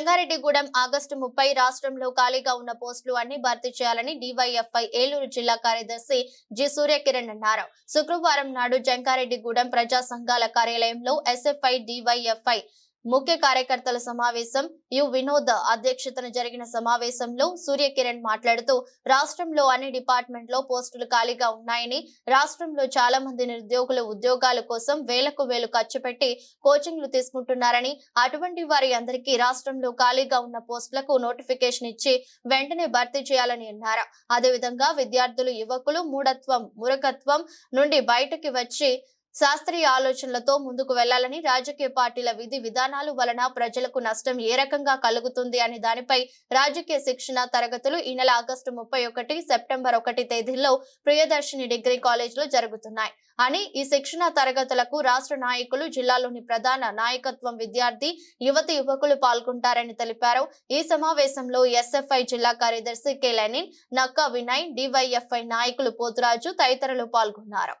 Jangareddygudem August ముప్పై రాష్ట్రంలో ఖాళీగా ఉన్న పోస్టులు అన్ని భర్తీ చేయాలని డివైఎఫ్ఐ ఏలూరు జిల్లా కార్యదర్శి జి సూర్యకిరణ్ అన్నారు. శుక్రవారం నాడు జంగారెడ్డిగూడెం ప్రజా సంఘాల కార్యాలయంలో ఎస్ఎఫ్ఐ డివైఎఫ్ఐ ముఖ్య కార్యకర్తల సమావేశం యు వినోద్ అధ్యక్షతన జరిగిన సమావేశంలో సూర్యకిరణ్ మాట్లాడుతూ రాష్ట్రంలో అన్ని డిపార్ట్మెంట్లో పోస్టులు ఖాళీగా ఉన్నాయని రాష్ట్రంలో చాలా మంది నిరుద్యోగులు ఉద్యోగాల కోసం వేలకు వేలు ఖర్చు పెట్టి కోచింగ్లు తీసుకుంటున్నారని అటువంటి వారి అందరికీ రాష్ట్రంలో ఖాళీగా ఉన్న పోస్టులకు నోటిఫికేషన్ ఇచ్చి వెంటనే భర్తీ చేయాలని అన్నారు. అదేవిధంగా విద్యార్థులు యువకులు మూఢత్వం మురకత్వం నుండి బయటకి వచ్చి శాస్త్రీయ ఆలోచనలతో ముందుకు వెళ్ళాలని రాజకీయ పార్టీల విధి విధానాలు వలన ప్రజలకు నష్టం ఏ రకంగా కలుగుతుంది అనే దానిపై రాజకీయ శిక్షణ తరగతులు ఈ నెల ఆగస్టు ముప్పై ఒకటి సెప్టెంబర్ ఒకటి తేదీల్లో ప్రియదర్శిని డిగ్రీ కాలేజీలో జరుగుతున్నాయి. అని ఈ శిక్షణ తరగతులకు రాష్ట్ర నాయకులు జిల్లాలోని ప్రధాన నాయకత్వం విద్యార్థి యువతి యువకులు పాల్గొంటారని తెలిపారు. ఈ సమావేశంలో ఎస్ఎఫ్ఐ జిల్లా కార్యదర్శి K Lenin Nakka Vinay DYFI నాయకులు పోతురాజు తదితరులు పాల్గొన్నారు.